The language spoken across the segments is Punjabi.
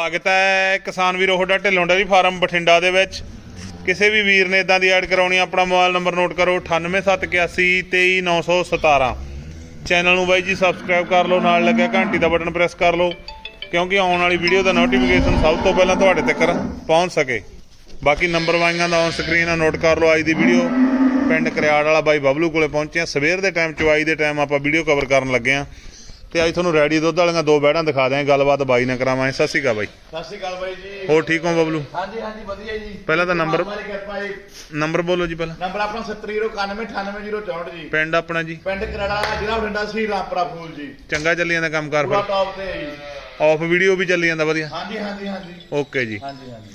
ਸਵਾਗਤ ਹੈ ਕਿਸਾਨ ਵੀਰੋ, ਤੁਹਾਡਾ ਢਿੱਲੋਂ ਡੇਅਰੀ ਫਾਰਮ ਬਠਿੰਡਾ ਦੇ ਵਿੱਚ। ਕਿਸੇ ਵੀ ਵੀਰ ਨੇ ਇਦਾਂ ਦੀ ਐਡ ਕਰਾਉਣੀ ਆਪਣਾ ਮੋਬਾਈਲ ਨੰਬਰ ਨੋਟ ਕਰੋ 9871823917 ਚੈਨਲ ਨੂੰ ਬਾਈ ਜੀ ਸਬਸਕ੍ਰਾਈਬ ਕਰ ਲਓ, ਨਾਲ ਲੱਗਿਆ ਘੰਟੀ ਦਾ ਬਟਨ ਪ੍ਰੈਸ ਕਰ ਲਓ, ਕਿਉਂਕਿ ਆਉਣ ਵਾਲੀ ਵੀਡੀਓ ਦਾ ਨੋਟੀਫਿਕੇਸ਼ਨ ਸਭ ਤੋਂ ਪਹਿਲਾਂ ਤੁਹਾਡੇ ਤੱਕ ਪਹੁੰਚ ਸਕੇ। ਬਾਕੀ ਨੰਬਰ ਵਾਈਆਂ ਦਾ ਔਨ ਸਕਰੀਨ ਆ, ਨੋਟ ਕਰ ਲਓ ਅੱਜ ਦੀ ਵੀਡੀਓ। ਪਿੰਡ ਕਰਿਆੜ ਵਾਲਾ ਬਾਈ ਬਬਲੂ ਕੋਲੇ ਪਹੁੰਚੇ ਆ। ਸਵੇਰ ਦੇ ਟਾਈਮ ਚਵਾਈ ਦੇ ਟਾਈਮ ਆਪਾਂ ਵੀਡੀਓ ਕਵਰ ਕਰਨ ਲੱਗੇ ਆ। ਤੇ ਅੱਜ ਤੁਹਾਨੂੰ ਰੈਡੀ ਦੁੱਧ ਵਾਲੀਆਂ ਦੋ ਬੈੜਾਂ ਦਿਖਾ ਦਿਆਂ ਗੱਲਬਾਤ ਬਾਈ ਨਾਲ ਕਰਾਵਾਂਗੇ। ਸਤਿ ਸ਼੍ਰੀ ਅਕਾਲ ਬਾਈ। ਸਤਿ ਸ਼੍ਰੀ ਅਕਾਲ ਬਾਈ ਜੀ। ਹੋਰ ਠੀਕ ਹੋ ਬਬਲੂ? ਹਾਂਜੀ ਹਾਂਜੀ ਵਧੀਆ ਜੀ। ਪਹਿਲਾਂ ਤਾਂ ਨੰਬਰ- ਮਾਰੀ ਕਿਰਪਾ ਜੀ। ਨੰਬਰ ਬੋਲੋ ਜੀ ਪਹਿਲਾਂ। ਨੰਬਰ ਆਪਣਾ 7091988064 ਜੀ ਪਿੰਡ ਆਪਣਾ ਜੀ। ਪਿੰਡ ਕਰੜਾ ਜ਼ਿਲ੍ਹਾ ਬਠਿੰਡਾ ਸੀ ਰਾਮਪੁਰਾ ਫੂਲ ਜੀ। ਚੰਗਾ ਚੱਲੀ ਜਾਂਦਾ ਕੰਮ ਕਾਰ ਪੂਰਾ ਫਿਰ ਟੌਪ ਤੇ ਹੈ ਜੀ। ਆਫ ਵੀਡੀਓ ਵੀ ਚੱਲੀ ਜਾਂਦਾ ਵਧੀਆ। ਹਾਂਜੀ ਹਾਂਜੀ ਹਾਂਜੀ। ਓਕੇ ਜੀ। ਹਾਂਜੀ ਹਾਂਜੀ।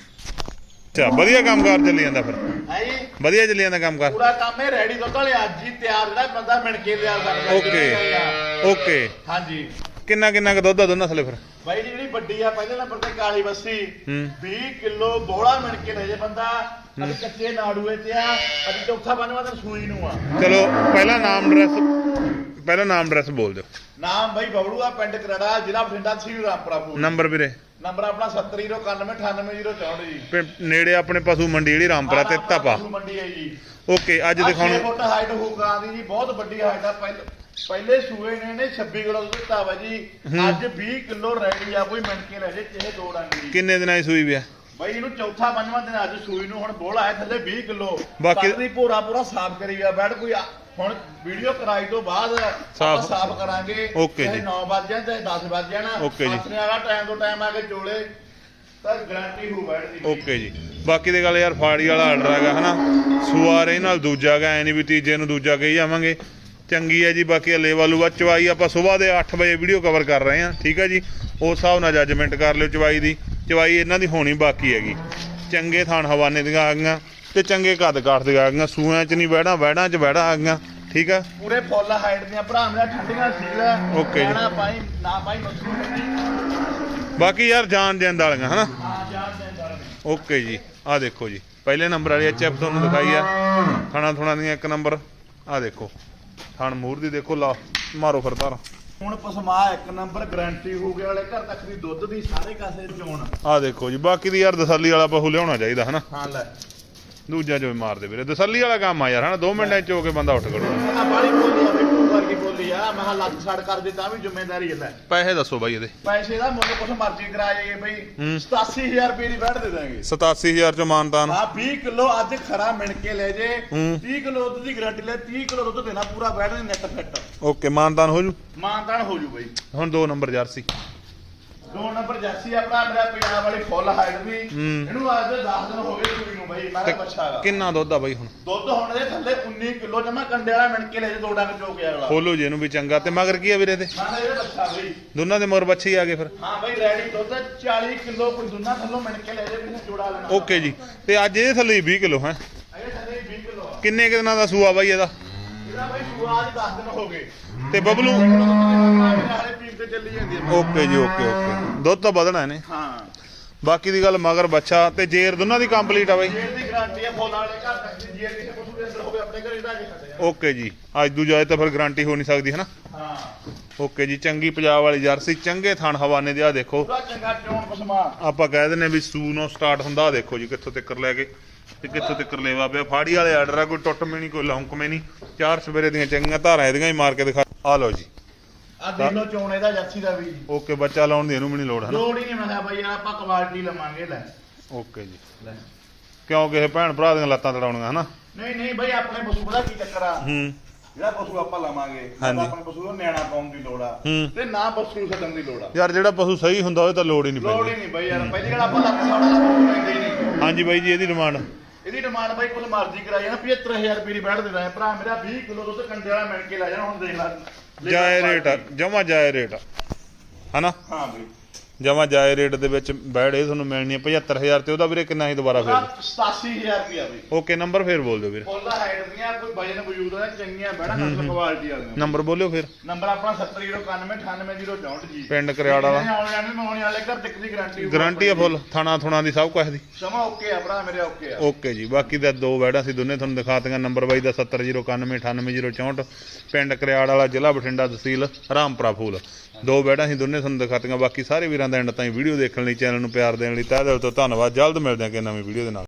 ਅੱਛਾ ਵਧੀਆ ਕੰਮ ਕਾਰ ਚੱਲੀ ਜਾਂਦਾ ਫਿਰ। ਹੈ ਜੀ। ਵਧੀਆ ਚੱਲੀ ਜਾਂਦਾ ਕੰਮ ਕਾਰ। ਪੂਰਾ ਕੰਮ ਹੈ ਰੈਡੀ ਦੁੱਧ ਵਾਲੇ ਅੱਜ ਹੀ ਤਿਆਰ ਜਿਹੜਾ ਬੰਦਾ ਮਿਣ ਕੇ ਤਿਆਰ ਕਰਦਾ ਓਕੇ ਓਕੇ ਹਾਂਜੀ। ਕਿੰਨਾ ਕਿੰਨਾ ਕੁ ਦੁੱਧ ਆ ਦੋਨਾਂ ਥਲੇ ਫਿਰ? ਬਾਈ ਜੀ ਜਿਹੜੀ ਵੱਡੀ ਆ ਪਹਿਲੇ ਨੰਬਰ ਤੇ ਕਾਲੀ ਬੱਸੀ। ਹੂੰ। 20 ਕਿਲੋ ਬੋਲਾ ਮਿਣ ਕੇ ਲੈ ਜੇ ਬੰਦਾ। ਅੱਜ ਕੱਚੇ ਨਾੜੂਏ ਤੇ ਆ। ਅੱਜ ਚੌਥਾ ਪੰਜਵਾਂ ਦਿਨ ਸੂਈ ਨੂੰ ਆ। ਚਲੋ ਪਹਿਲਾਂ ਨਾਮ ਐਡਰੈਸ ਪਹਿਲਾਂ ਨਾਮ ਐਡਰੈਸ ਬੋਲ ਦਿਓ। ਨਾਮ ਬਾਈ ਬਬਲੂ ਆ ਪਿੰਡ ਕਰੜਾ ਜ਼ਿਲ੍ਹਾ ਬਠਿੰਡਾ ਤਹਿਸੀਲ ਰਾਮਪੁਰਾ ਫੂਲ ਨੰਬਰ ਵੀਰੇ। ਨੰਬਰ ਆਪਣਾ 7091988064 ਜੀ। ਨੇੜੇ ਆਪਣੇ ਪਸ਼ੂ ਮੰਡੀ ਜਿਹੜੀ ਰਾਮਪੁਰਾ ਤੇ ਧਪਾ ਪਸ਼ੂ ਮੰਡੀ ਹੈ ਜੀ। ਓਕੇ ਅੱਜ ਦਿਖਾਉਣ ਫੁੱਟ ਹਾਈਟ ਹੋਊਗਾ ਦੀ ਜੀ ਬਹੁਤ ਵੱਡੀ ਹਾਈਟ ਆ। ਪਹਿਲੇ ਪਹਿਲੇ ਸੂਏ ਨੇ ਨੇ 26 ਕਿਲੋ ਦੁੱਧ ਦਿੱਤਾ ਵਾ ਜੀ। ਅੱਜ 20 ਕਿਲੋ ਰੈਡੀ ਆ ਕੋਈ ਮਿੰਟ ਕੇ ਲੈ ਜੇ ਚਾਹੇ ਦੋ ਡੰਗ ਜੀ ਕਿੰਨੇ ਦਿਨਾਂ ਦੀ ਸੂਈ ਵੀ ਆ? ਬਾਈ ਇਹਨੂੰ ਚੌਥਾ ਪੰਜਵਾਂ ਦਿਨ ਅੱਜ ਸੂਈ ਨੂੰ ਹੁਣ ਬੋਲ ਆਇਆ ਥੱਲੇ 20 ਕਿਲੋ। ਬਾਕੀ- ਦੀ ਪੂਰਾ ਪੂਰਾ ਸਾਫ਼ ਕਰੀ ਆ। ਬੈਡ ਕੋਈ ਹੁਣ ਵੀਡੀਓ ਕਰਾਈ ਤੋਂ ਬਾਅਦ ਸਾਫ਼- ਸਾਫ਼ ਕਰਾਂਗੇ। ਓਕੇ ਜੀ। 9 ਵਜ ਜਾਣ ਚਾਹੇ 10 ਵਜ ਜਾਣ। ਓਕੇ ਜੀ। ਆਪਣੇ ਵਾਲਾ ਟਾਈਮ ਤੋਂ ਟਾਈਮ ਆ ਕੇ ਚੋਲੇ ਤਾਂ ਗਾਰੰਟੀ ਹੋ ਬੈਡ ਦੀ ਓਕੇ ਜੀ। ਬਾਕੀ ਦੀ ਗੱਲ ਯਾਰ ਫਾੜੀ ਵਾਲਾ ਆਰਡਰ ਹੈਗਾ ਹਨਾ? ਸੁਆਰੇ ਨਾਲ ਦੂਜਾ ਗਾ ਐ ਨਹੀਂ ਵੀ ਤੀਜੇ ਨੂੰ ਦੂਜਾ ਕਹੀ ਜਾਵਾਂਗੇ। ਚੰਗੀ ਹੈ ਜੀ ਬਾਕੀ ਲੇਵਾਲੂਆ ਚਵਾਈ ਆਪਾਂ ਸਵੇਰ ਦੇ 8 ਵਜੇ ਵੀਡੀਓ ਕਵਰ ਕਰ ਰਹੇ ਹਾਂ ਠੀਕ ਹੈ ਜੀ? ਉਸ ਹਿਸਾਬ ਨਾਲ ਜੱਜਮੈਂਟ ਕਰ ਲਿਓ ਚਵਾਈ ਦੀ। ਚਵਾਈ ਇਹਨਾਂ ਦੀ ਹੋਣੀ ਬਾਕੀ ਹੈਗੀ। ਚੰਗੇ ਥਾਣ ਹਵਾਨੇ ਦੀਆਂ ਆ ਗਈਆਂ ਤੇ ਚੰਗੇ ਕੱਦ ਕਾਠ ਦੀਆਂ ਆ ਗਈਆਂ ਸੂਆਂ 'ਚ ਨਹੀਂ ਬਹਿਣਾ ਬਹਿਣਾ 'ਚ ਬਹਿਣਾ ਆ ਗਈਆਂ ਠੀਕ ਆ ਪੂਰੇ ਫੁੱਲ ਹਾਈਟ ਦੀਆਂ ਭਰਾ ਮੇਰਾ ਠੰਡੀਆਂ ਸੀਲ ਓਕੇ ਜੀ। ਕਹਿਣਾ ਪਾਈ ਨਾ ਪਾਈ ਮਸੂਰ ਬਾਕੀ ਯਾਰ ਜਾਨ ਦੇਣ ਵਾਲੀਆਂ ਹਨਾ? ਆ ਜਾਣ ਦੇ ਅੰਦਰ ਓਕੇ ਜੀ ਆ ਦੇਖੋ ਜੀ। ਪਹਿਲੇ ਨੰਬਰ ਵਾਲੀ ਐਚਐਫ ਤੁਹਾਨੂੰ ਦਿਖਾਈ ਆ। ਥਾਣਾ ਥੁਣਾ ਦੀਆਂ ਇੱਕ ਨੰਬਰ ਆ ਦੇਖੋ। ਥਣ ਮੂਰ ਦੀ ਦੇਖੋ ਲਾ ਮਾਰੋ ਫਿਰ ਧਾਰ। ਹੁਣ ਪਸਮਾ ਇੱਕ ਨੰਬਰ ਗਾਰੰਟੀ ਹੋ ਗਿਆ ਵਾਲੇ ਘਰ ਤੱਕ ਦੀ ਦੁੱਧ ਦੀ ਸਾਰੇ ਕਾਸੇ ਚੋਣ। ਆ ਦੇਖੋ ਜੀ ਬਾਕੀ ਦੀ ਯਾਰ ਦਸੱਲੀ ਵਾਲਾ ਪਹੂ ਲਿਆਉਣਾ ਚਾਹੀਦਾ ਹਨਾ? ਹਾਂ ਲੈ। ਦੂਜਾ ਜੋ ਮਾਰ ਦੇ ਵੀਰੇ। ਦਸੱਲੀ ਵਾਲਾ ਕੰਮ ਆ ਯਾਰ ਹਨਾ? 2 ਮਿੰਟਾਂ ਚ ਹੋ ਕੇ ਬੰਦਾ ਉੱਠ ਖੜੂਗਾ। ਆ ਬਾਲੀ ਵਰਗੀ ਬੋਲੀ ਆ ਮੈਂ ਕਿਹਾ ਲੱਖ ਛੜ ਕਰ ਦੇ ਤਾਂ ਵੀ ਜ਼ਿੰਮੇਵਾਰੀ ਹੈ ਲੈ। ਪੈਸੇ ਦੱਸੋ ਬਾਈ ਇਹਦੇ। ਪੈਸੇ ਦਾ ਮੁੱਲ ਕੁਛ ਮਰਜ਼ੀ ਕਰਾ ਜਾਈਏ ਬਈ। ਹੂੰ। 87000 ਰੁਪਏ ਦੀ ਬੈਠ ਦੇ ਦਾਂਗੇ। 87000 ਚ ਮਾਨਤਾਨ। ਆ 20 ਕਿਲੋ ਅੱਜ ਖਰਾ ਮਿਣ ਕੇ ਲੈ ਜੇ। ਹੂੰ। 30 ਕਿਲੋ ਦੁੱਧ ਦੀ ਗਾਰੰਟੀ ਲੈ 30 ਕਿਲੋ ਦੁੱਧ ਦੇਣਾ ਪੂਰਾ ਬੈਠ ਦੇ ਨੈਟ ਫਿੱਟ। ਓਕੇ ਮਾਨਤਾਨ ਹੋ ਜੂ? ਮਾਨਤਾਨ ਹੋ ਜੂ ਬਈ। ਹੁਣ 2 ਨੰਬਰ ਜਰਸੀ। ਦੋ ਨੰਬਰ ਜਰਸੀ ਆਪਣਾ ਮੇਰਾ ਪੰਜਾਬ ਵਾਲੀ ਫੁੱਲ ਹਾਈਟ ਦੀ ਹੂੰ। ਇਹਨੂੰ ਅੱਜ ਦੇ 10 ਦਿਨ ਹੋ ਗਏ ਸੂਈ ਨੂੰ ਬਈ ਮੈਂ ਤੇ ਬੱਚਾ ਹੈਗਾ ਕਿੰਨਾ ਦੁੱਧ ਆ ਬਾਈ ਹੁਣ? ਦੁੱਧ ਹੁਣ ਦੇ ਥੱਲੇ 19 ਕਿਲੋ ਜਮਾ ਕੰਡੇ ਵਾਲਾ ਮਿਣ ਕੇ ਲੈ ਜੇ ਦੋ ਡੰਗ ਚੋ ਕੇ ਵਾਲਾ ਖੋਲੋ ਜੀ ਇਹਨੂੰ ਵੀ ਚੰਗਾ। ਤੇ ਮਗਰ ਕੀ ਆ ਵੀਰੇ ਤੇ ਮੈਂ ਕਿਹਾ ਇਹਦਾ ਬੱਚਾ ਬਈ। ਦੋਨਾਂ ਦੇ ਮੋਰ ਬੱਚੇ ਹੀ ਆ ਗਏ ਫਿਰ। ਹਾਂ ਬਈ ਰੈਡੀ ਦੁੱਧ 40 ਕਿਲੋ ਕੋਈ ਦੁਨਾ ਥੱਲੋਂ ਮਿਣ ਕੇ ਲੈ ਜੇ ਵੀ ਜੋੜਾ ਲੈਣਾ। ਓਕੇ ਜੀ। ਤੇ ਅੱਜ ਇਹਦੇ ਥੱਲੇ 20 ਕਿਲੋ ਹੈ? ਇਹ ਥੱਲੇ 20 ਕਿਲੋ ਆ। ਕਿੰਨੇ ਕੁ ਦਿਨਾਂ ਦਾ ਸੂਆ ਬਾਈ ਇਹਦਾ? ਇਹਦਾ ਬਈ ਸ਼ੁਰੂਆਤ 10 ਦਿਨ ਹੋ ਗਏ। ਤੇ ਬਬਲੂ? ਹਾਲੇ ਤੇ ਚੱਲੀ ਜਾਂਦੀ ਹੈ ਓਕੇ ਜੀ ਓਕੇ ਓਕੇ। ਦੁੱਧ ਤਾਂ ਵਧਣਾ ਇਹਨੇ। ਹਾਂ। ਬਾਕੀ ਦੀ ਗੱਲ ਮਗਰ ਬੱਚਾ ਤੇ ਜੇਰ ਦੋਨਾਂ ਦੀ ਕੰਪਲੀਟ ਆ ਬਾਈ। ਜੇਰ ਦੀ ਗਾਰੰਟੀ ਹੈ ਫੋਲਾ ਵਾਲੇ ਘਰ ਤੱਕ ਦੀ ਜੇਰ ਕਿਸੇ ਪਸ਼ੂ ਦੇ ਅੰਦਰ ਹੋਵੇ ਆਪਣੇ ਘਰੇ ਢਾ ਕੇ ਛੱਡਿਆ ਓਕੇ ਜੀ। ਅੱਜ ਦੂ ਜਾਏ ਤਾਂ ਫਿਰ ਗਾਰੰਟੀ ਹੋ ਨਹੀਂ ਸਕਦੀ ਹਨਾ? ਹਾਂ। ਓਕੇ ਜੀ ਚੰਗੀ ਪੰਜਾਬ ਵਾਲੀ ਜਰਸੀ ਚੰਗੇ ਥਣ ਹਵਾਨੇ ਦੇ ਆ ਦੇਖੋ। ਪੂਰਾ ਚੰਗਾ ਚੋਣ ਪਸਮਾ। ਆਪਾਂ ਕਹਿ ਦਿੰਨੇ ਵੀ ਸੂ ਨੂੰ ਸਟਾਰਟ ਹੁੰਦਾ ਦੇਖੋ ਜੀ ਕਿੱਥੋਂ ਤੱਕਰ ਲੈ ਕੇ ਤੇ ਕਿੱਥੋਂ ਤੱਕਰ ਲੈਵਾ ਪਿਆ। ਫਾੜੀ ਵਾਲੇ ਆਰਡਰ ਆ ਕੋਈ ਟੁੱਟ ਮੇ ਨਹੀਂ ਕੋਈ ਲੌਂਕ ਮੇ ਨਹੀਂ। ਚਾਰ ਸਵੇਰੇ ਦੀਆਂ ਚੰਗੀਆਂ ਧਾਰਾਂ ਇਹਦੀਆਂ ਹੀ ਮਾਰ ਕੇ ਦਿਖਾ ਆ ਲਓ ਜੀ। ਆ ਦੇਖ ਲਓ ਚੋਣ ਇਹਦਾ ਜਰਸੀ ਦਾ ਵੀ। ਓਕੇ ਬੱਚਾ ਲਾਉਣ ਦੀ ਇਹਨੂੰ ਵੀ ਨਹੀਂ ਲੋੜ ਹਨਾ? ਲੋੜ ਹੀ ਨਹੀਂ ਮੈਂ ਕਿਹਾ ਬਈ ਯਾਰ ਆਪਾਂ ਕੁਆਲਿਟੀ ਲਵਾਂਗੇ ਲੈ। ਓਕੇ ਜੀ। ਕਿਉਂ ਕਿਸੇ ਭੈਣ ਭਰਾ ਦੀਆਂ ਲੱਤਾਂ ਤੜਾਉਣੀਆਂ ਹਨਾ? ਨਹੀਂ ਨਹੀਂ ਬਈ ਆਪਣੇ ਪਸ਼ੂ ਪਤਾ ਕੀ ਚੱਕਰ ਆ? ਹੂੰ। ਜਿਹੜਾ ਪਸ਼ੂ ਆਪਾਂ ਲਵਾਂਗੇ ਹਾਂਜੀ। ਆਪਾਂ ਆਪਣੇ ਪਸ਼ੂ ਨੂੰ ਨਿਆਣਾ ਪਾਉਣ ਦੀ ਲੋੜ ਆ ਹੂੰ। ਤੇ ਨਾ ਪਸ਼ੂ ਨੂੰ ਛੱਡਣ ਦੀ ਲੋੜ ਆ। ਯਾਰ ਜਿਹੜਾ ਪਸ਼ੂ ਸਹੀ ਹੁੰਦਾ ਉਹ ਤਾਂ ਲੋੜ ਹੀ ਨਹੀਂ ਲੋੜ ਪੈਂਦੀ ਹੀ ਨਹੀਂ ਬਈ ਯਾਰ ਪਹਿਲੀ ਗੱਲ ਆਪਾਂ ਲੱਖ ਸਾਡਾ ਦਾ ਪਸ਼ੂ ਲੈਂਦੇ ਹੀ ਨਹੀਂ। ਹਾਂਜੀ ਬਾਈ ਜੀ ਇਹਦੀ ਡਿਮਾਂਡ। ਇਹਦੀ ਡਿਮਾਂਡ ਬਾਈ ਕੁਝ ਮਰਜ਼ੀ ਕਰਾਈ ਨਾ 75000 ਰੁਪਏ ਦੀ ਬੈਠ ਦੇ ਦਾਂ ਭਰਾ ਮੇਰਾ 20 ਕਿਲੋ ਦੁੱਧ ਕੰਡੇ ਵਾਲਾ ਮਿਣ ਕੇ ਲੈ ਜਾਣਾ ਹੁਣ ਦੇਖ ਲੈ। ਜਾਏ ਰੇਟ ਆ ਜਮਾ ਜਾਏ ਰੇਟ ਆ। ਹਨਾ? ਹਾਂ ਬਈ। ਜਮਾ ਜਾਏ ਰੇਟ ਦੇ ਵਿੱਚ ਬੈੜ ਇਹ ਤੁਹਾਨੂੰ ਮਿਲਣੀ ਹੈ 75000 ਤੇ ਉਹਦਾ ਵੀਰੇ ਕਿੰਨਾ ਸੀ ਦੁਬਾਰਾ ਫੇਰ? 87000 ਰੁਪਏ ਬਈ। ਓਕੇ ਨੰਬਰ ਫੇਰ ਬੋਲ ਦਿਓ ਵੀਰੇ। ਫੁੱਲ ਹਾਈਟ ਦੀਆਂ ਕੋਈ ਵਜਨ ਵਜੂਦ ਦਾ ਚੰਗੀਆਂ ਬੈਠਾ ਨਸਲ ਕੁਆਲਿਟੀ ਵਾਲੀਆਂ। ਨੰਬਰ ਬੋਲਿਓ ਫੇਰ। ਨੰਬਰ ਆਪਣਾ 7091988064 ਜੀ। ਪਿੰਡ ਕਰਿਆੜਾ ਦਾ ਆਉਣ ਜਾਣ ਨੂੰ ਆਉਣ ਵਾਲੇ ਘਰ ਤੱਕ ਦੀ ਗਾਰੰਟੀ ਗਾਰੰਟੀ ਆ ਫੁੱਲ ਥਾਣਾ ਥੁਣਾ ਦੀ ਸਭ ਕੁਝ ਦੀ। ਸਮਾਂ ਓਕੇ ਆ ਭਰਾ ਮੇਰੇ ਓਕੇ ਆ। ਓਕੇ ਜੀ ਬਾਕੀ ਦਾ ਦੋ ਬੈੜਾਂ ਸੀ ਦੋਨੇ ਤੁਹਾਨੂੰ ਦਿਖਾਤੀਆਂ ਨੰਬਰ ਬਾਈ ਦਾ 7091988064 ਪਿੰਡ ਕਰਿਆੜ ਵਾਲਾ ਜ਼ਿਲ੍ਹਾ ਬਠਿੰਡਾ ਤਹਿਸੀਲ ਰਾਮਪੁਰਾ ਫੂਲ। ਦੋ ਬੈਡਾਂ ਅਸੀਂ ਦੋਨੇ ਤੁਹਾਨੂੰ ਦਿਖਾਤੀਆਂ, ਬਾਕੀ ਸਾਰੇ ਵੀਰਾਂ ਦਾ ਐਂਡ ਤਾਈਂ ਵੀਡੀਓ ਦੇਖਣ ਲਈ ਚੈਨਲ ਨੂੰ ਪਿਆਰ ਦੇਣ ਲਈ ਤਹਿ ਦਿਲ ਤੋਂ ਧੰਨਵਾਦ, ਜਲਦ ਮਿਲਦੇ ਹਾਂ ਕਿ ਨਵੀਂ ਵੀਡੀਓ ਦੇ ਨਾਲ।